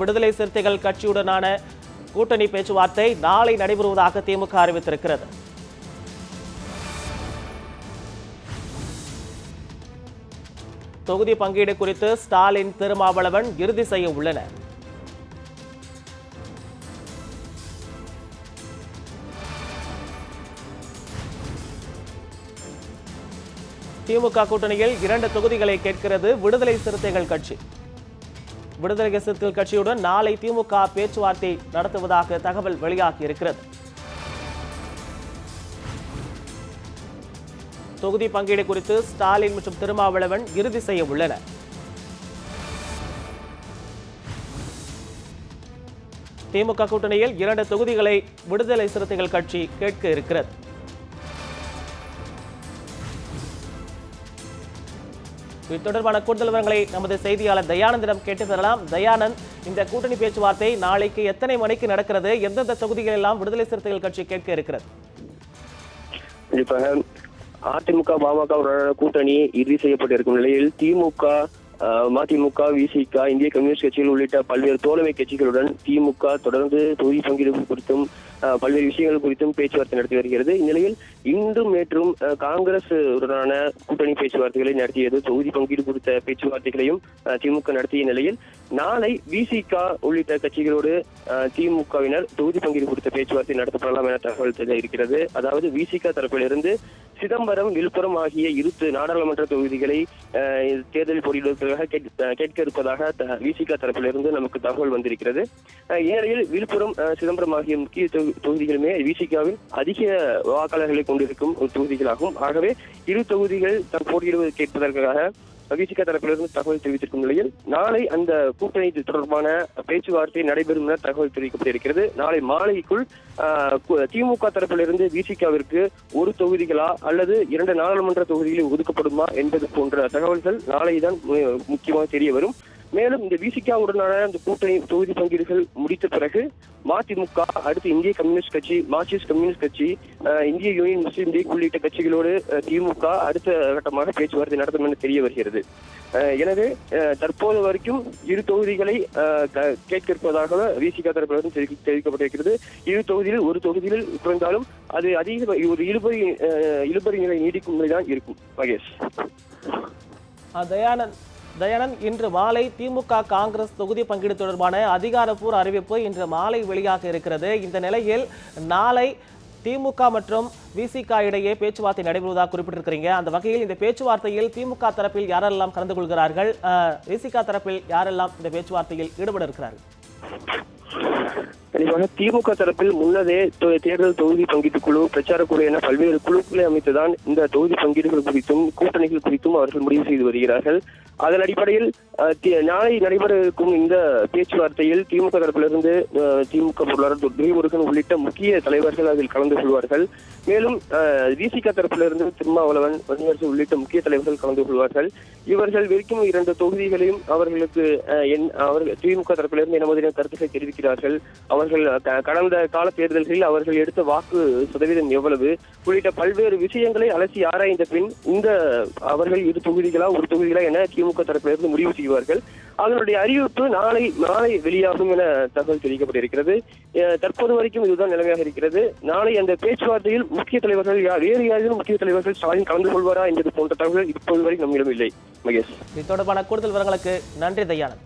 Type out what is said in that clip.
விடுதலை சிறுத்தைகள் கட்சியுடனான கூட்டணி பேச்சுவார்த்தை நாளை நடைபெறுவதாக திமுக அறிவித்திருக்கிறது. தொகுதி பங்கீடு குறித்து ஸ்டாலின் திருமாவளவன் இறுதி செய்ய உள்ளனர். திமுக கூட்டணியில் இரண்டு தொகுதிகளை கேட்கிறது விடுதலை சிறுத்தைகள் கட்சி. விடுதலை சிறுத்தைகள் கட்சியுடன் நாளை திமுக பேச்சுவார்த்தை நடத்துவதாக தகவல் வெளியாகியிருக்கிறது. தொகுதி பங்கீடு குறித்து ஸ்டாலின் மற்றும் திருமாவளவன் இறுதி செய்ய உள்ளனர். திமுக கூட்டணியில் இரண்டு தொகுதிகளை விடுதலை சிறுத்தைகள் கட்சி கேட்க இருக்கிறது. இது தொடர்பான கூடுதல் விவரங்களை நமது செய்தியாளர் தயானந்திடம் கேட்டு பெறலாம். தயானந்த் இந்த கூட்டணி பேச்சுவார்த்தை நாளைக்கு எத்தனை மணிக்கு நடக்கிறது? எந்தெந்த தொகுதிகள் எல்லாம் விடுதலை சிறுத்தைகள் கட்சி கேட்க இருக்கிறது? கண்டிப்பாக அதிமுக பாமக கூட்டணி இறுதி செய்யப்பட்டிருக்கும் நிலையில் திமுக மதிமுக விசிக இந்திய கம்யூனிஸ்ட் கட்சிகள் உள்ளிட்ட பல்வேறு தோழமை கட்சிகளுடன் திமுக தொடர்ந்து தொகுதி பங்கீடு குறித்தும் பல்வேறு விஷயங்கள் குறித்தும் பேச்சுவார்த்தை நடத்தி வருகிறது. இந்நிலையில் இன்றும் நேற்றும் காங்கிரஸ் உடனான கூட்டணி பேச்சுவார்த்தைகளை நடத்தியது தொகுதி பங்கீடு குறித்த பேச்சுவார்த்தைகளையும் திமுக நடத்திய நிலையில் நாளை விசிக உள்ளிட்ட கட்சிகளோடு திமுகவினர் தொகுதி பங்கீடு குறித்த பேச்சுவார்த்தை நடத்தப்படலாம் என தகவல் இருக்கிறது அதாவது விசிக தரப்பிலிருந்து சிதம்பரம் விழுப்புரம் ஆகிய இரு நாடாளுமன்ற தொகுதிகளை தேர்தல் தேர்தலில் போட்டியிடுவதற்காக கேட்க இருப்பதாக த- விசிக தரப்பிலிருந்து நமக்கு தகவல் வந்திருக்கிறது. இந்நிலையில் விழுப்புரம் சிதம்பரம் ஆகிய முக்கிய தொகுதிகளுமே விசிகாவில் அதிக வாக்காளர்களை கொண்டிருக்கும் ஒரு தொகுதிகளாகும். ஆகவே இரு தொகுதிகள் தான் போட்டியிடுவது கேட்பதற்காக விசிக தரப்பிலிருந்து தகவல் தெரிவித்திருக்கும் நிலையில் நாளை அந்த கூட்டணி தொடர்பான பேச்சுவார்த்தை நடைபெறும் என தகவல் தெரிவிக்கப்பட்டிருக்கிறது. நாளை மாலைக்குள் திமுக தரப்பிலிருந்து விசிகாவிற்கு ஒரு தொகுதிகளா அல்லது இரண்டு நாடாளுமன்ற தொகுதிகளில் ஒதுக்கப்படுமா என்பது போன்ற தகவல்கள் நாளைதான் தான் முக்கியமாக தெரிய வரும் மேலும் இந்த விசிகாவுடனான அந்த கூட்டணி தொகுதி பங்கீடுகள் முடித்த பிறகு மதிமுக அடுத்து இந்திய கம்யூனிஸ்ட் கட்சி மார்க்சிஸ்ட் கம்யூனிஸ்ட் கட்சி இந்திய யூனியன் முஸ்லீம் லீக் உள்ளிட்ட கட்சிகளோடு திமுக அடுத்த கட்டமாக பேச்சுவார்த்தை நடத்தும் என தெரிய வருகிறது. எனவே தற்போது வரைக்கும் இரு தொகுதிகளை அஹ், க- கேட்க இருப்பதாக தரப்பிலிருந்து தெரிவி- தெரிவிக்கப்பட்டிருக்கிறது. இரு தொகுதியில் ஒரு தொகுதியில் குறைந்தாலும் அது அதிக ஒரு இழுபறி அஹ், இழுபறி நிலை நீடிக்கும் நிலைதான் இருக்கும். மகேஷ். தயானந்த் தயானந்த் இன்று மாலை திமுக காங்கிரஸ் தொகுதி பங்கீடு தொடர்பான அதிகாரப்பூர்வ அறிவிப்பு இன்று மாலை வெளியாக இருக்கிறது. இந்த நிலையில் நாளை திமுக மற்றும் விசிக இடையே பேச்சுவார்த்தை நடைபெறுவதாக குறிப்பிட்டிருக்கிறீங்க. அந்த வகையில் இந்த பேச்சுவார்த்தையில் திமுக தரப்பில் யாரெல்லாம் கலந்து கொள்கிறார்கள்? விசிக தரப்பில் யாரெல்லாம் இந்த பேச்சுவார்த்தையில் ஈடுபட இருக்கிறார்கள்? கண்டிப்பாக திமுக தரப்பில் முன்னதே தேர்தல் தொகுதி பங்கீட்டு குழு பிரச்சார குழு என பல்வேறு குழுக்களை அமைத்துதான் இந்த தொகுதி பங்கீடுகள் குறித்தும் கூட்டணிகள் குறித்தும் அவர்கள் முடிவு செய்து வருகிறார்கள். அதன் அடிப்படையில் நாளை நடைபெற இருக்கும் இந்த பேச்சுவார்த்தையில் திமுக தரப்பிலிருந்து திமுக பொருளாளர் துரைமுருகன் உள்ளிட்ட முக்கிய தலைவர்கள் அதில் கலந்து கொள்வார்கள். மேலும் விசிக தரப்பிலிருந்து திருமாவளவன் வன்னியரசு உள்ளிட்ட முக்கிய தலைவர்கள் கலந்து கொள்வார்கள். இவர்கள் விற்கும் இரண்டு தொகுதிகளையும் அவர்களுக்கு என் அவர்கள் திமுக தரப்பிலிருந்து என்ன மாதிரியான கருத்துக்களை தெரிவிக்கிறார்கள். அவர்கள் கடந்த கால தேர்தல்களில் அவர்கள் எடுத்த வாக்கு சதவீதம் எவ்வளவு? உள்ளிட்ட பல்வேறு விஷயங்களை அலசி ஆராய்ந்த பின் இந்த அவர்கள் இரு தொகுதிகளா ஒரு தொகுதிகளா என திமுக தரப்பிலிருந்து முடிவு செய்வார்கள். அதனுடைய அறிவிப்பு நாளை நாளை வெளியாகும் என தகவல் தெரிவிக்கப்பட்டிருக்கிறது. தற்போது வரைக்கும் இதுதான் நிலைமையாக இருக்கிறது. நாளை அந்த பேச்சுவார்த்தையில் முக்கிய தலைவர்கள் யார் வேறு யாரும் முக்கிய தலைவர்கள் ஸ்டாலின் கலந்து கொள்வாரா என்பது போன்ற தகவல் இப்போது வரை நம்மிடம் இல்லை. மகேஷ். இது தொடர்பான கூடுதல் விவரங்களுக்கு நன்றி தயானந்த்